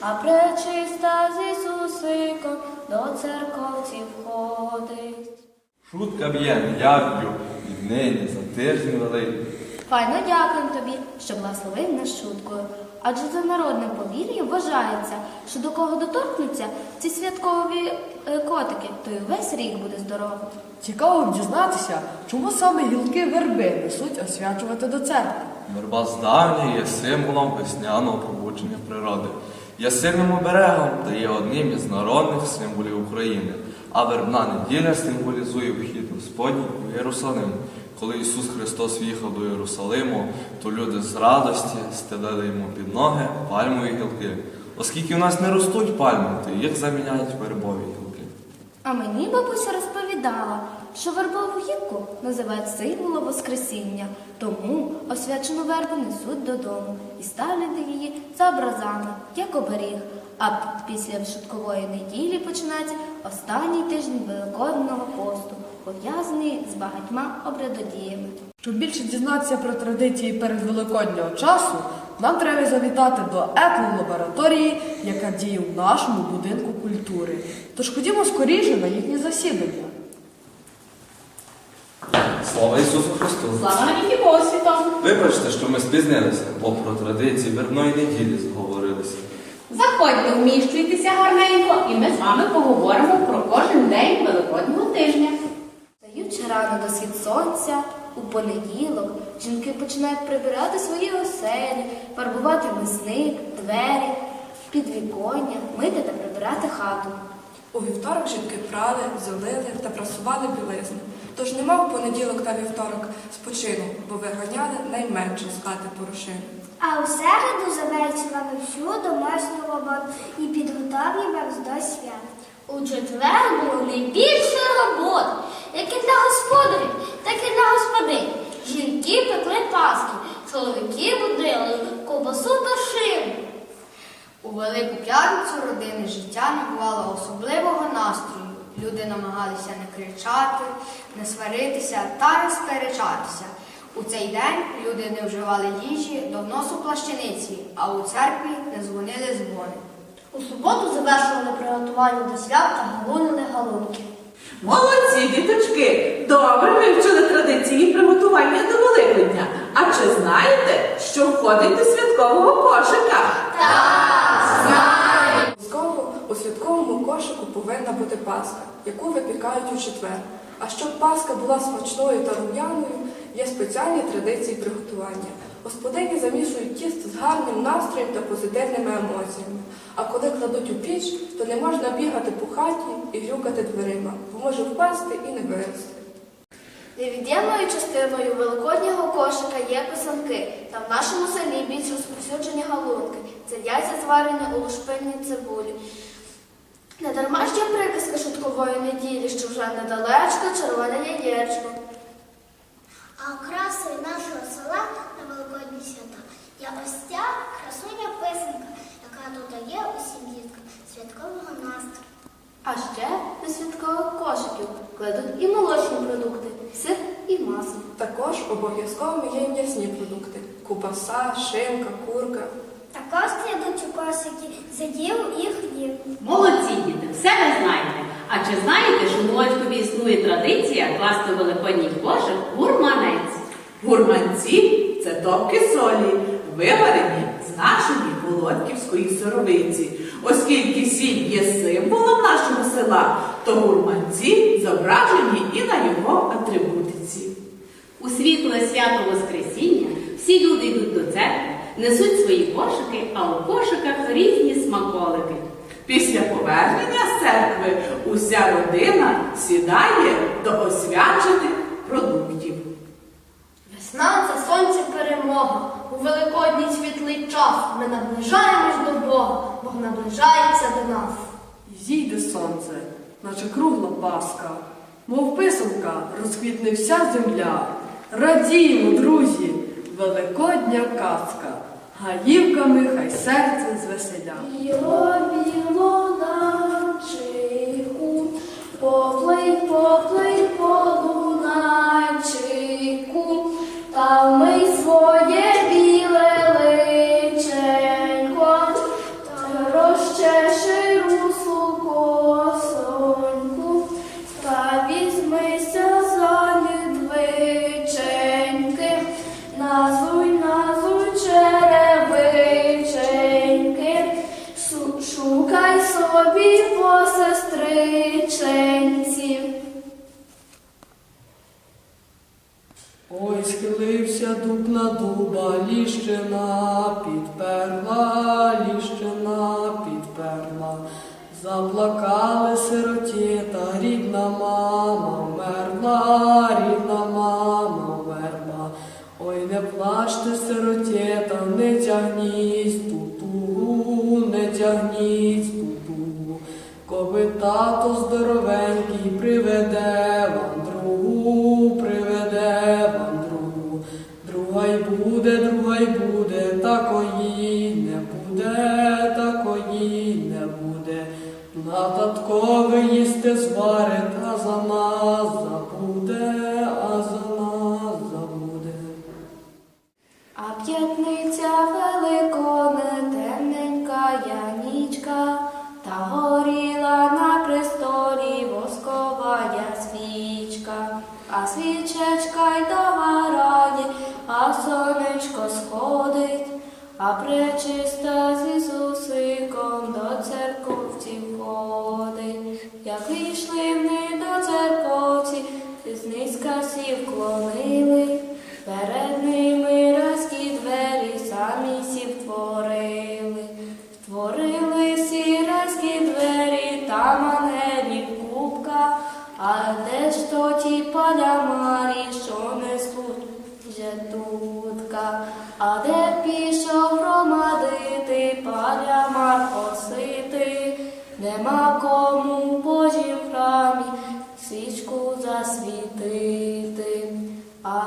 а пречиста з Ісусиком до церковці входить. Шутка б'є, дякую, від неї за тиждень великий. Файно дякуємо тобі, що благословив нас шуткою. Адже за народним повір'ям вважається, що до кого доторкнуться ці святкові е, котики, то й увесь рік буде здоровий. Цікаво дізнатися, чому саме гілки верби несуть освячувати до церкви. Верба здавня є символом весняного пробудження природи. Є сильним оберегом та є одним із народних символів України. А вербна неділя символізує вхід Господній у Єрусалим. Коли Ісус Христос в'їхав до Єрусалиму, то люди з радості стелили йому під ноги пальмові гілки. Оскільки у нас не ростуть пальми, то їх заміняють вербові гілки. А мені бабуся розповідала, що вербову гілку називають символом Воскресіння, тому освячену вербу несуть додому і ставлять її за образами, як оберіг. А після шуткової неділі починається останній тиждень Великодного посту, пов'язаний з багатьма обрядодіями. Щоб більше дізнатися про традиції перед Великоднього часу, нам треба завітати до етнолабораторії, яка діє в нашому будинку культури. Тож ходімо скоріше на їхнє засідання. Слава Ісусу Христу! Слава навіки Богу святому! Вибачте, що ми спізнилися, бо про традиції вербної неділі зговорилися. Заходьте, вміщуйтеся гарненько, і ми з вами поговоримо про кожен день Великоднього тижня. Стаючи рано до схід сонця, у понеділок жінки починають прибирати свої оселі, фарбувати мисник, двері, підвіконня, мити та прибирати хату. У вівторок жінки прали, золили та прасували білизну. Тож не мав понеділок та вівторок спочину, бо виганяли найменше з хати. А у середу завершували всю домашню роботу і підготовлював до свят. У четвер було найбільше робот, як і для господарів, так і для господинь. Жінки пекли паски, чоловіки будили ковбасу та шину. У Велику П'ятницю родини життя набувало особливого настрою. Люди намагалися не кричати, не сваритися та не сперечатися. У цей день люди не вживали їжі до вносу плащаниці, а у церкві не дзвонили дзвони. У суботу завершували приготування до свят та галунили галунки. Молодці, діточки! Добре вивчили традиції приготування до Великодня. А чи знаєте, що входить до святкового кошика? Бути паска, яку випікають у четвер. А щоб паска була смачною та рум'яною, є спеціальні традиції приготування. Господині замішують тісто з гарним настроєм та позитивними емоціями. А коли кладуть у піч, то не можна бігати по хаті і грюкати дверима, бо може впасти і не вирости. Невід'ємною частиною великоднього кошика є писанки, та в нашому селі більш розповсюджені галунки. Це яйця зварені у лушпинній цибулі. Не дарма ж є приказка шуткової неділі, що вже недалечко червоне яєчко. А окрасою нашого села на Великодні свята є ось ця красуня писанка, яка додає усім діткам святкового настрою. А ще до святкових кошиків кладуть і молочні продукти, сир і масло. Також обов'язковими є м'ясні продукти: кубаса, шинка, курка. Також кладуть у кошики задів і хліб. Молодці діти, все ви знаєте. А чи знаєте, що в Молодькові існує традиція класти великодній кошик гурманець? Гурманці це топки солі, виварені з нашої володьківської сировиці. Оскільки сіль є символом нашого села, то гурманці зображені і на його атрибутиці. У світле свято Воскресіння всі люди йдуть до церкви, несуть свої кошики, а у кошиках різні смаколики. Після повернення з церкви уся родина сідає до освячених продуктів. Весна це сонце перемога. У великодній світлий час ми наближаємось до Бога, Бог наближається до нас. Зійде сонце, наче кругла паска, мов писанка розквітне вся земля. Радіємо, друзі, великодня казка, гаївками хай серце звеселя. Біло, біло начику, поплий, поплий по лунайчику, та вмий мішенці. Ой, схилився дуб на дуба, ліщина підперла, ліщина підперла, заплакали сиротіта, рідна мама вмерла, рідна мама вмерла. Ой, не плачте сиротіта, не тягніть, туту, не тягніть. Коби тато здоровенький приведе вам другу, приведе вам другу. Друга й буде, друга й буде, такої не буде, такої не буде. На таткове їсти зварить, а за нас забуде, свічечка й догорає, а сонечко сходить, а пречиста з Ісусиком до церковці входить. Як війшли вони до церковці, знизька сів вклонили, нема кому Божі в храмі свічку засвітити. А